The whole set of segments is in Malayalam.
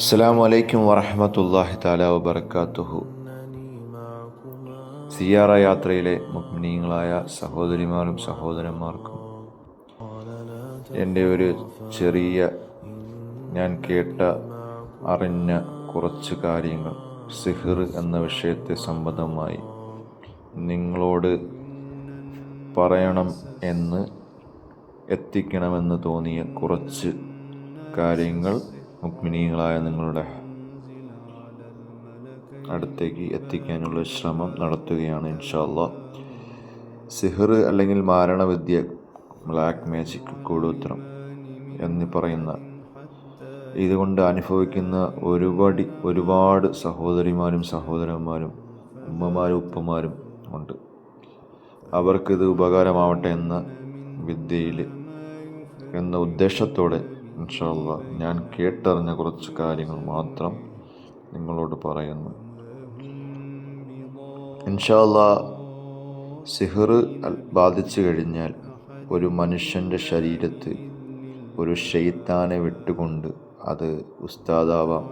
അസ്സാം വലൈക്കും വറഹമത്തല്ലാഹി താല വബർക്കാത്തുഹു സിയാറ യാത്രയിലെ മുഗ്നീയങ്ങളായ സഹോദരിമാരും സഹോദരന്മാർക്കും എന്റെ ഒരു ചെറിയ ഞാൻ കേട്ട അറിഞ്ഞ കുറച്ച് കാര്യങ്ങൾ. സിഹിർ എന്ന വിഷയത്തെ സംബന്ധമായി നിങ്ങളോട് പറയണം എന്ന് എത്തിക്കണമെന്ന് തോന്നിയ കുറച്ച് കാര്യങ്ങൾ മുഗ്മിനീങ്ങളായ നിങ്ങളുടെ അടുത്തേക്ക് എത്തിക്കാനുള്ള ശ്രമം നടത്തുകയാണ് ഇൻഷാല്ല സിഹർ അല്ലെങ്കിൽ മാരണവിദ്യ ബ്ലാക്ക് മാജിക് കൂടോത്രം എന്ന് പറയുന്ന ഇതുകൊണ്ട് അനുഭവിക്കുന്ന ഒരുപാട് ഒരുപാട് സഹോദരിമാരും സഹോദരന്മാരും ഉമ്മമാരും ഉപ്പമാരും ഉണ്ട്. അവർക്കിത് ഉപകാരമാവട്ടെ എന്ന വിദ്യയിൽ എന്ന ഉദ്ദേശത്തോടെ ഇൻഷാല്ല ഞാൻ കേട്ടറിഞ്ഞ കുറച്ച് കാര്യങ്ങൾ മാത്രം നിങ്ങളോട് പറയുന്നു. ഇൻഷാല്ല സിഹർ ബാധിച്ചു കഴിഞ്ഞാൽ ഒരു മനുഷ്യന്റെ ശരീരത്ത് ഒരു ഷെയ്ത്താനെ വിട്ടുകൊണ്ട് അത് ഉസ്താദാവാം.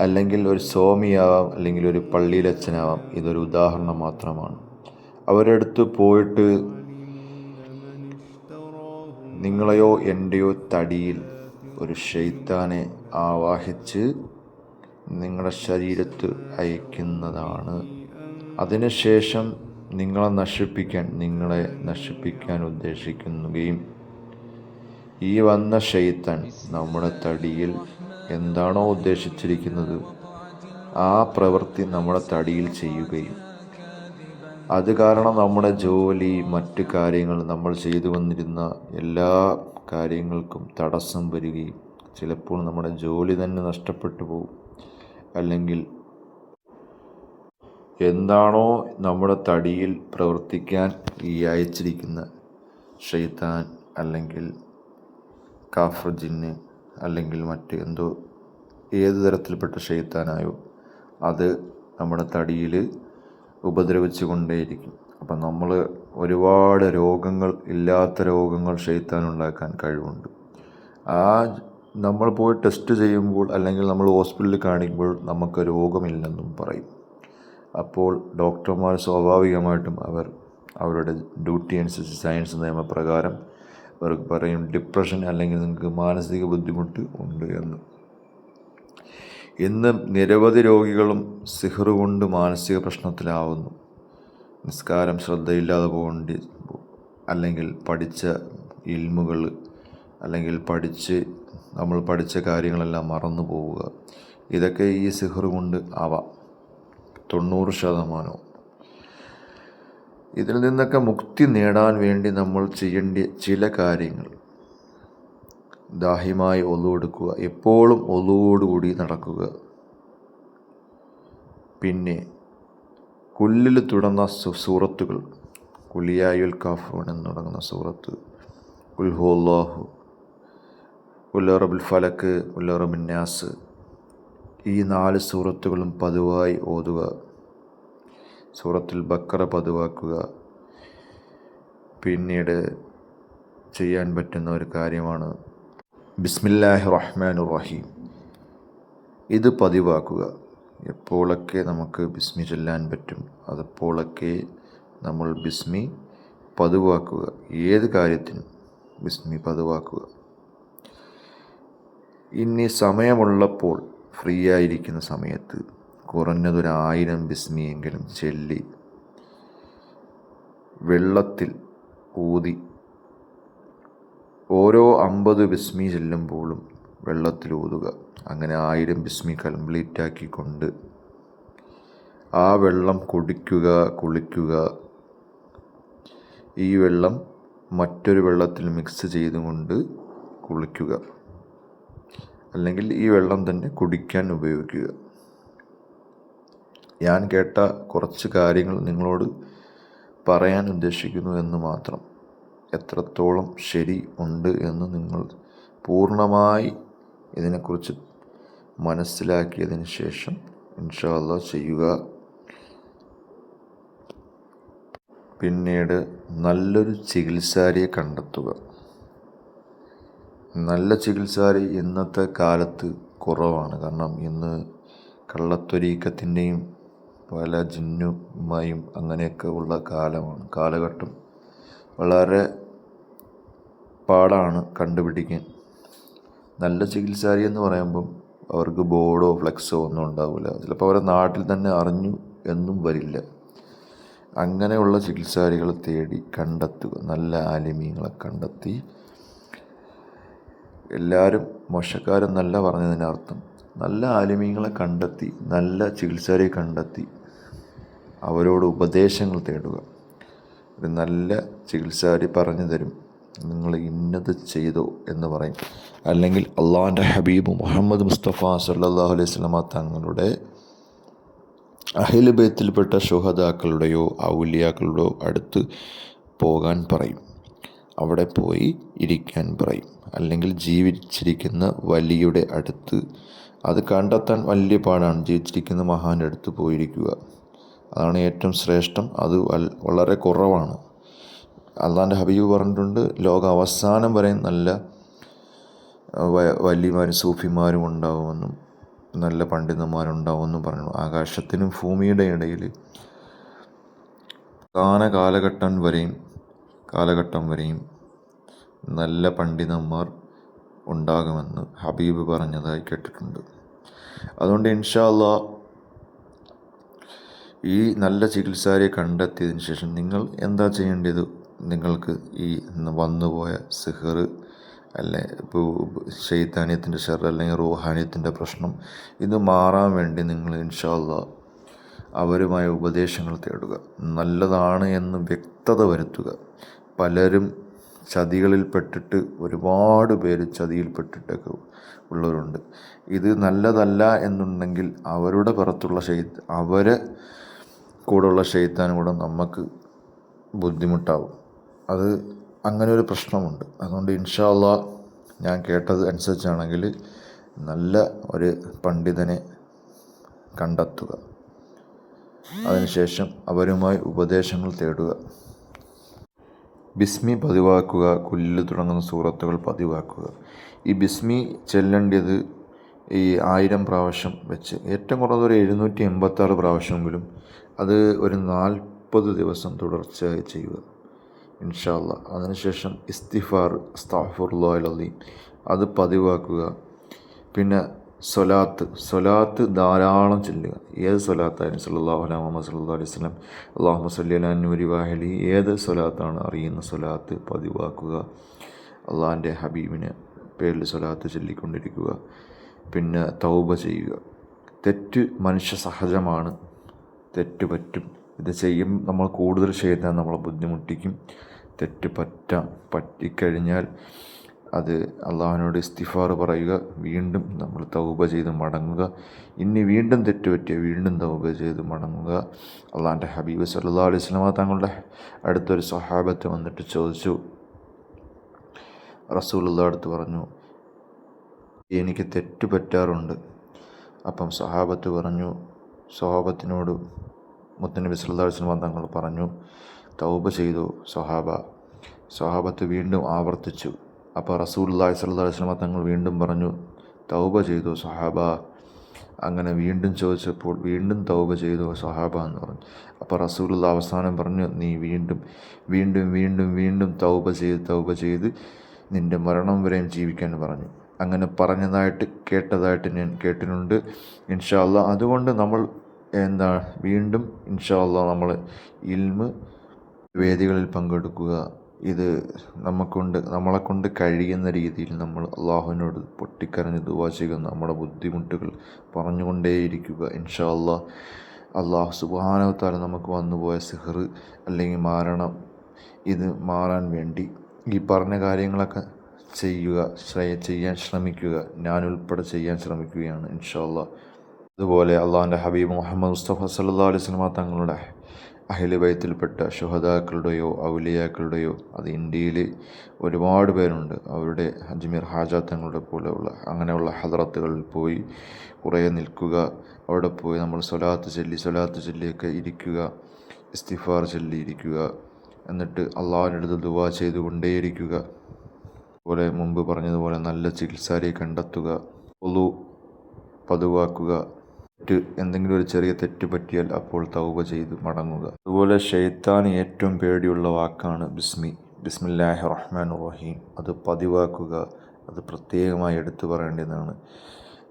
അല്ലെങ്കിൽ ഒരു സ്വാമിയാവാം അല്ലെങ്കിൽ ഒരു പള്ളിയിലച്ഛനാവാം. ഇതൊരു ഉദാഹരണം മാത്രമാണ്. അവരടുത്ത് പോയിട്ട് നിങ്ങളെയോ എന്റെയോ തടിയിൽ ഒരു ഷെയ്ത്താനെ ആവാഹിച്ച് നിങ്ങളുടെ ശരീരത്ത് അയക്കുന്നതാണ്. അതിനുശേഷം നിങ്ങളെ നശിപ്പിക്കാൻ നിങ്ങളെ നശിപ്പിക്കാൻ ഉദ്ദേശിക്കുകയും ഈ വന്ന ഷെയ്ത്താൻ നമ്മുടെ തടിയിൽ എന്താണോ ഉദ്ദേശിച്ചിരിക്കുന്നത് ആ പ്രവൃത്തി നമ്മുടെ തടിയിൽ ചെയ്യുകയും അത് കാരണം നമ്മുടെ ജോലി മറ്റ് കാര്യങ്ങൾ നമ്മൾ ചെയ്തു വന്നിരുന്ന എല്ലാ കാര്യങ്ങൾക്കും തടസ്സം വരികയും ചിലപ്പോൾ നമ്മുടെ ജോലി തന്നെ നഷ്ടപ്പെട്ടു പോകും അല്ലെങ്കിൽ എന്താണോ നമ്മുടെ തടിയിൽ പ്രവർത്തിക്കാൻ ഈ അയച്ചിരിക്കുന്ന ഷെയ്ത്താൻ അല്ലെങ്കിൽ കാഫർ ജിന്ന് അല്ലെങ്കിൽ മറ്റ് എന്തോ ഏത് തരത്തിൽപ്പെട്ട ഷെയ്ത്താനായോ അത് നമ്മുടെ തടിയിൽ ഉപദ്രവിച്ചു കൊണ്ടേയിരിക്കും അപ്പം നമ്മൾ ഒരുപാട് രോഗങ്ങൾ ഇല്ലാത്ത രോഗങ്ങൾ ഷെയ്ത്താൻ ഉണ്ടാക്കാൻ കഴിവുണ്ട്. ആ നമ്മൾ പോയി ടെസ്റ്റ് ചെയ്യുമ്പോൾ അല്ലെങ്കിൽ നമ്മൾ ഹോസ്പിറ്റലിൽ കാണിക്കുമ്പോൾ നമുക്ക് രോഗമില്ലെന്നും പറയും. അപ്പോൾ ഡോക്ടർമാർ സ്വാഭാവികമായിട്ടും അവർ അവരുടെ ഡ്യൂട്ടി അനുസരിച്ച് സയൻസ് നിയമപ്രകാരം അവർക്ക് പറയും ഡിപ്രഷൻ അല്ലെങ്കിൽ നിങ്ങൾക്ക് മാനസിക ബുദ്ധിമുട്ട് ഉണ്ട് എന്ന്. ഇന്ന് നിരവധി രോഗികളും സിഹർ കൊണ്ട് മാനസിക പ്രശ്നത്തിലാവുന്നു. നിസ്കാരം ശ്രദ്ധയില്ലാതെ പോകേണ്ടി അല്ലെങ്കിൽ പഠിച്ച ഇൽമുകൾ അല്ലെങ്കിൽ പഠിച്ച് നമ്മൾ പഠിച്ച കാര്യങ്ങളെല്ലാം മറന്നു പോവുക. ഇതൊക്കെ ഈ സിഹർ കൊണ്ട് ആവാം തൊണ്ണൂറ് ശതമാനവും. ഇതിൽ നിന്നൊക്കെ മുക്തി നേടാൻ വേണ്ടി നമ്മൾ ചെയ്യേണ്ട ചില കാര്യങ്ങൾ. ദാഹ്യമായി ഒലുവെടുക്കുക എപ്പോഴും ഒലുവോടുകൂടി നടക്കുക. പിന്നെ കുല്ലിൽ തുടർന്ന സൂറത്തുകൾ. കുലിയായുൽ കാഫൂൺ എന്ന് തുടങ്ങുന്ന സൂറത്ത്. കുൽഹോല്ലാഹു ഉല്ലറബുൽ ഫലക്ക് ഉല്ലറബിന്യാസ് ഈ നാല് സൂറത്തുകളും പതിവായി ഓതുക. സൂറത്തിൽ ബക്കറ പതിവാക്കുക. പിന്നീട് ചെയ്യാൻ പറ്റുന്ന ഒരു കാര്യമാണ് ബിസ്മില്ലാഹി റഹ്മാൻ റഹീം ഇത് പതിവാക്കുക. എപ്പോഴൊക്കെ നമുക്ക് ബിസ്മി ചൊല്ലാൻ പറ്റും അതെപ്പോഴൊക്കെ നമ്മൾ ബിസ്മി പതിവാക്കുക. ഏത് കാര്യത്തിനും ബിസ്മി പതിവാക്കുക. ഇനി സമയമുള്ളപ്പോൾ ഫ്രീ ആയിരിക്കുന്ന സമയത്ത് കുറഞ്ഞതൊരായിരം ബിസ്മിയെങ്കിലും ചെല്ലി വെള്ളത്തിൽ ഊതി ഓരോ അമ്പത് ബിസ്മി ചെല്ലുമ്പോഴും വെള്ളത്തിൽ ഊതുക. അങ്ങനെ ആയിരം ബിസ്മി കംപ്ലീറ്റ് ആക്കിക്കൊണ്ട് ആ വെള്ളം കുടിക്കുക കുളിക്കുക. ഈ വെള്ളം മറ്റൊരു വെള്ളത്തിൽ മിക്സ് ചെയ്തുകൊണ്ട് കുളിക്കുക. അല്ലെങ്കിൽ ഈ വെള്ളം തന്നെ കുടിക്കാൻ ഉപയോഗിക്കുക. ഞാൻ കേട്ട കുറച്ച് കാര്യങ്ങൾ നിങ്ങളോട് പറയാൻ ഉദ്ദേശിക്കുന്നു എന്ന് മാത്രം. എത്രത്തോളം ശരി ഉണ്ട് എന്ന് നിങ്ങൾ പൂർണമായി ഇതിനെക്കുറിച്ച് മനസ്സിലാക്കിയതിന് ശേഷം ഇൻഷാല്ല ചെയ്യുക. പിന്നീട് നല്ലൊരു ചികിത്സാരിയെ കണ്ടെത്തുക. നല്ല ചികിത്സാരി ഇന്നത്തെ കാലത്ത് കുറവാണ്. കാരണം ഇന്ന് കള്ളത്തൊരീക്കത്തിന്റെയും പല ജിന്നുമായും അങ്ങനെയൊക്കെ ഉള്ള കാലമാണ് കാലഘട്ടം. വളരെ പാടാണ് കണ്ടുപിടിക്കാൻ. നല്ല ചികിത്സാരി എന്ന് പറയുമ്പം അവർക്ക് ബോർഡോ ഫ്ലെക്സോ ഒന്നും ഉണ്ടാവില്ല. ചിലപ്പോൾ അവരെ നാട്ടിൽ തന്നെ അറിഞ്ഞു എന്നും വരില്ല. അങ്ങനെയുള്ള ചികിത്സാരികളെ തേടി കണ്ടെത്തുക നല്ല ആലിമീങ്ങളെ കണ്ടെത്തി. എല്ലാവരും മോശക്കാരെന്നല്ല പറഞ്ഞതിനർത്ഥം. നല്ല ആലിമീങ്ങളെ കണ്ടെത്തി നല്ല ചികിത്സാരെ കണ്ടെത്തി അവരോട് ഉപദേശങ്ങൾ തേടുക. ഒരു നല്ല ചികിത്സാരി പറഞ്ഞു തരും. നിങ്ങൾ ഇന്നത് ചെയ്തു എന്ന് പറയും. അല്ലെങ്കിൽ അള്ളാഹിന്റെ ഹബീബ് മുഹമ്മദ് മുസ്തഫ സല്ലാഹു അലൈഹി സ്വലമ തങ്ങളുടെ അഹിലബേത്തിൽപ്പെട്ട ശുഹദാക്കളുടെയോ ഔലിയാക്കളുടെയോ അടുത്ത് പോകാൻ പറയും. അവിടെ പോയി ഇരിക്കാൻ പറയും. അല്ലെങ്കിൽ ജീവിച്ചിരിക്കുന്ന വലിയുടെ അടുത്ത്. അത് കണ്ടെത്താൻ വലിയ പാടാണ് ജീവിച്ചിരിക്കുന്ന മഹാന്റെ അടുത്ത് പോയിരിക്കുക. അതാണ് ഏറ്റവും ശ്രേഷ്ഠം. അത് വളരെ കുറവാണ്. അള്ളാന്റെ ഹബീബ് പറഞ്ഞിട്ടുണ്ട് ലോക അവസാനം വരെ നല്ല വലിയമാരും സൂഫിമാരും ഉണ്ടാവുമെന്നും നല്ല പണ്ഡിതന്മാരുണ്ടാവുമെന്നും പറഞ്ഞു. ആകാശത്തിനും ഭൂമിയുടെ ഇടയിൽ പ്രധാന കാലഘട്ടം വരെയും കാലഘട്ടം വരെയും നല്ല പണ്ഡിതന്മാർ ഉണ്ടാകുമെന്ന് ഹബീബ് പറഞ്ഞതായി കേട്ടിട്ടുണ്ട്. അതുകൊണ്ട് ഇൻഷാല്ല ഈ നല്ല ചികിത്സാരെ കണ്ടെത്തിയതിന് ശേഷം നിങ്ങൾ എന്താ ചെയ്യേണ്ടത്? നിങ്ങൾക്ക് ഈ വന്നുപോയ സിഹർ അല്ലെ ഇപ്പോൾ ശൈത്താന്യത്തിന്റെ ഷെർ അല്ലെങ്കിൽ റൂഹാനിയത്തിന്റെ പ്രശ്നം ഇത് മാറാൻ വേണ്ടി നിങ്ങൾ ഇൻഷാല്ല അവരുമായ ഉപദേശങ്ങൾ തേടുക. നല്ലതാണ് എന്ന് വ്യക്തത വരുത്തുക. പലരും ചതികളിൽപ്പെട്ടിട്ട് ഒരുപാട് പേര് ചതിയിൽപ്പെട്ടിട്ടൊക്കെ ഉള്ളവരുണ്ട്. ഇത് നല്ലതല്ല എന്നുണ്ടെങ്കിൽ അവരുടെ പുറത്തുള്ള ഷെയ് അവരെ കൂടെയുള്ള ഷെയ്ത്താനും കൂടെ നമുക്ക് ബുദ്ധിമുട്ടാവും. അത് അങ്ങനെ ഒരു പ്രശ്നമുണ്ട്. അതുകൊണ്ട് ഇൻഷാല്ല ഞാൻ കേട്ടത് അനുസരിച്ചാണെങ്കിൽ നല്ല ഒരു പണ്ഡിതനെ കണ്ടെത്തുക. അതിനുശേഷം അവരുമായി ഉപദേശങ്ങൾ തേടുക. ബിസ്മി പതിവാക്കുക കുല്ല് തുടങ്ങുന്ന സൂറത്തുകൾ പതിവാക്കുക. ഈ ബിസ്മി ചെല്ലേണ്ടത് ഈ ആയിരം പ്രാവശ്യം വെച്ച് ഏറ്റവും കുറഞ്ഞത് ഒരു എഴുന്നൂറ്റി എൺപത്താറ് പ്രാവശ്യമെങ്കിലും അത് ഒരു നാൽപ്പത് ദിവസം തുടർച്ചയായി ചെയ്യുക. ഇൻഷാല്ല അതിനുശേഷം ഇസ്തിഫാർ അസ്താഫുറുല്ലാലീം അത് പതിവാക്കുക. പിന്നെ സൊലാത്ത് സൊലാത്ത് ധാരാളം ചൊല്ലുക. ഏത് സൊലാത്തായാലും സല്ലാഹു അലാ മുഹമ്മദ് സല്ലാ അലൈഹി സ്വലം അള്ളാഹു സല്ലി അലാ നൂരി വാഹലി. ഏത് സൊലാത്താണ് അറിയുന്ന സൊലാത്ത് പതിവാക്കുക. അള്ളാഹിന്റെ ഹബീബിന് പേരിൽ സൊലാത്ത് ചൊല്ലിക്കൊണ്ടിരിക്കുക. പിന്നെ തൗബ ചെയ്യുക. തെറ്റ് മനുഷ്യ സഹജമാണ്. തെറ്റ് പറ്റും. ഇത് ചെയ്യും. നമ്മൾ കൂടുതൽ ചെയ്താൽ നമ്മളെ ബുദ്ധിമുട്ടിക്കും. തെറ്റ് പറ്റ പറ്റിക്കഴിഞ്ഞാൽ അത് അള്ളാഹുവിനോട് ഇസ്തിഫാർ പറയുക. വീണ്ടും നമ്മൾ തൗബ ചെയ്ത് മടങ്ങുക. ഇനി വീണ്ടും തെറ്റ് പറ്റിയ വീണ്ടും തൗബ ചെയ്ത് മടങ്ങുക. അള്ളാഹിന്റെ ഹബീബ് സല്ലാ അലൈഹി സ്വലാമ തങ്ങളുടെ അടുത്തൊരു സഹാബത്ത് വന്നിട്ട് ചോദിച്ചു. റസൂലുള്ള അടുത്ത് പറഞ്ഞു എനിക്ക് തെറ്റ് പറ്റാറുണ്ട്. അപ്പം സഹാബത്ത് പറഞ്ഞു സ്വഹാബത്തിനോട് മുത്തനബി സല്ലാസ്ലം തങ്ങൾ പറഞ്ഞു തൗബ ചെയ്തു സ്വഹാബ. സ്വഹാബത്ത് വീണ്ടും ആവർത്തിച്ചു. അപ്പോൾ റസൂല്ലാഹി സല്ലാസ്ലം തങ്ങൾ വീണ്ടും പറഞ്ഞു തൗബ ചെയ്തു സ്വഹാബ. അങ്ങനെ വീണ്ടും ചോദിച്ചപ്പോൾ വീണ്ടും തൗബ ചെയ്തു സഹാബ എന്ന് പറഞ്ഞു. അപ്പോൾ റസൂലുള്ള അവസാനം പറഞ്ഞു നീ വീണ്ടും വീണ്ടും വീണ്ടും വീണ്ടും തൗബ ചെയ്ത് തൗബ ചെയ്ത് നിന്റെ മരണം വരെയും ജീവിക്കാൻ പറഞ്ഞു. അങ്ങനെ പറഞ്ഞതായിട്ട് കേട്ടതായിട്ട് ഞാൻ കേട്ടിട്ടുണ്ട്. ഇൻഷാല്ല അതുകൊണ്ട് നമ്മൾ എന്താ വീണ്ടും ഇൻഷാല്ല നമ്മൾ ഇൽമ് വേദികളിൽ പങ്കെടുക്കുക. ഇത് നമുക്കൊണ്ട് നമ്മളെക്കൊണ്ട് കഴിയുന്ന രീതിയിൽ നമ്മൾ അള്ളാഹുവിനോട് പൊട്ടിക്കരഞ്ഞ് ദുവാ നമ്മുടെ ബുദ്ധിമുട്ടുകൾ പറഞ്ഞുകൊണ്ടേയിരിക്കുക. ഇൻഷാ അള്ളാഹ് അള്ളാഹു സുബാനവത്താല നമുക്ക് വന്നുപോയ സിഹർ അല്ലെങ്കിൽ മാരണം ഇത് മാറാൻ വേണ്ടി ഈ പറഞ്ഞ കാര്യങ്ങളൊക്കെ ചെയ്യുക ചെയ്യാൻ ശ്രമിക്കുക. ഞാനുൾപ്പെടെ ചെയ്യാൻ ശ്രമിക്കുകയാണ് ഇൻഷാ അള്ളാഹ് അതുപോലെ അള്ളാഹുന്റെ ഹബീബ് മുഹമ്മദ് മുസ്തഫ സല്ലാ അലൈഹി സ്വലമ തങ്ങളുടെ അഹിലബയത്തിൽപ്പെട്ട ഷുഹദാക്കളുടെയോ ഔലിയാക്കളുടെയോ അത് ഇന്ത്യയിൽ ഒരുപാട് പേരുണ്ട്. അവരുടെ അജ്മീർ ഹാജാത്തങ്ങളുടെ പോലെയുള്ള അങ്ങനെയുള്ള ഹദറത്തുകളിൽ പോയി കുറേ നിൽക്കുക. അവിടെ പോയി നമ്മൾ സ്വലാത്ത് ചൊല്ലി സ്വലാത്ത് ചൊല്ലിയൊക്കെ ഇരിക്കുക ഇസ്തിഫാർ ചൊല്ലി ഇരിക്കുക എന്നിട്ട് അള്ളാഹിന്റെ അടുത്ത് ദുവാ ചെയ്തുകൊണ്ടേയിരിക്കുക. അതുപോലെ മുമ്പ് പറഞ്ഞതുപോലെ നല്ല ചികിത്സാരെ കണ്ടെത്തുക ഒലു പതിവാക്കുക. തെറ്റ് എന്തെങ്കിലും ഒരു ചെറിയ തെറ്റ് പറ്റിയാൽ അപ്പോൾ തൗബ ചെയ്ത് മടങ്ങുക. അതുപോലെ ഷെയ്ത്താൻ ഏറ്റവും പേടിയുള്ള വാക്കാണ് ബിസ്മി. ബിസ്മില്ലാഹി റഹ്മാൻ റഹീം. അത് പതിവാക്കുക അത് പ്രത്യേകമായി എടുത്തു പറയേണ്ടതാണ്.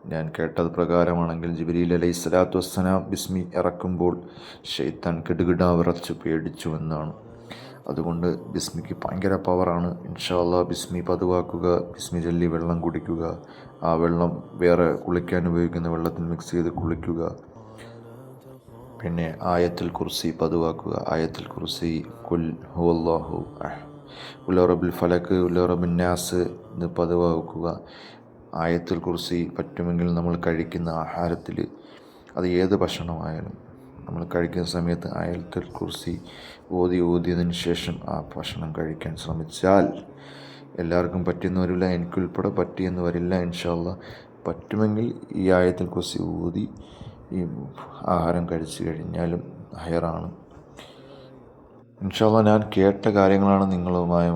ഞാൻ കേട്ടത് പ്രകാരമാണെങ്കിൽ ജിബിലീൽ അലൈഹി സ്വലാത്തു വസ്സലാം ബിസ്മി ഇറക്കുമ്പോൾ ഷെയ്ത്താൻ കിടുകിടാ വിറച്ച് പേടിച്ചു എന്നാണ്. അതുകൊണ്ട് ബിസ്മിക്ക് ഭയങ്കര പവറാണ് ഇൻഷാല്ല ബിസ്മി പതിവാക്കുക ബിസ്മി ചൊല്ലി വെള്ളം കുടിക്കുക ആ വെള്ളം വേറെ കുളിക്കാൻ ഉപയോഗിക്കുന്ന വെള്ളത്തിൽ മിക്സ് ചെയ്ത് കുളിക്കുക. പിന്നെ ആയത്തിൽ കുർസി പതിവാക്കുക. ആയത്തിൽ കുർസി കുൽ ഹുവല്ലാഹു ഉല്ലറബിൽ ഫലക്ക് ഉലോറബിൻ നാസ് ഇത് പതിവാക്കുക. ആയത്തിൽ കുർസി പറ്റുമെങ്കിൽ നമ്മൾ കഴിക്കുന്ന ആഹാരത്തിൽ അത് ഏത് ഭക്ഷണമായാലും നമ്മൾ കഴിക്കുന്ന സമയത്ത് ആയത്തിൽ കുർസി ഓതി ഓതിയതിന് ശേഷം ആ ഭക്ഷണം കഴിക്കാൻ ശ്രമിച്ചാൽ എല്ലാവർക്കും പറ്റിയെന്ന് വരില്ല എനിക്കുൾപ്പെടെ പറ്റിയെന്ന് വരില്ല ഇൻഷാല്ല പറ്റുമെങ്കിൽ ഈ ആയത്തിൽ കുറിച്ച് ഊതി ഈ ആഹാരം കഴിച്ചു കഴിഞ്ഞാലും ഹയറാണ് ഇൻഷാല്ല ഞാൻ കേട്ട കാര്യങ്ങളാണ് നിങ്ങളുമായി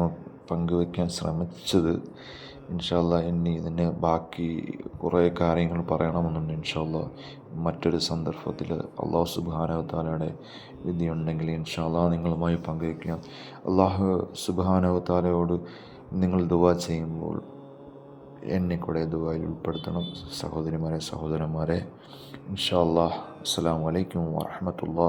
പങ്കുവയ്ക്കാൻ ശ്രമിച്ചത്. ഇൻഷാല്ല ഇനി ഇതിന് ബാക്കി കുറേ കാര്യങ്ങൾ പറയണമെന്നുണ്ട് ഇൻഷാല്ല മറ്റൊരു സന്ദർഭത്തിൽ അള്ളാഹു സുബാനവത്താലയുടെ വിധിയുണ്ടെങ്കിൽ ഇൻഷാല്ല നിങ്ങളുമായി പങ്കുവയ്ക്കാം. അള്ളാഹു സുബാനവത്താലയോട് നിങ്ങൾ ദുവ ചെയ്യുമ്പോൾ എന്നെ കൂടെ ദുബായിൽ ഉൾപ്പെടുത്തണം. സഹോദരിമാരെ സഹോദരന്മാരെ ഇൻഷാ അല്ലാ അസ്സാം വലൈക്കും വാഹമത്തല്ലാ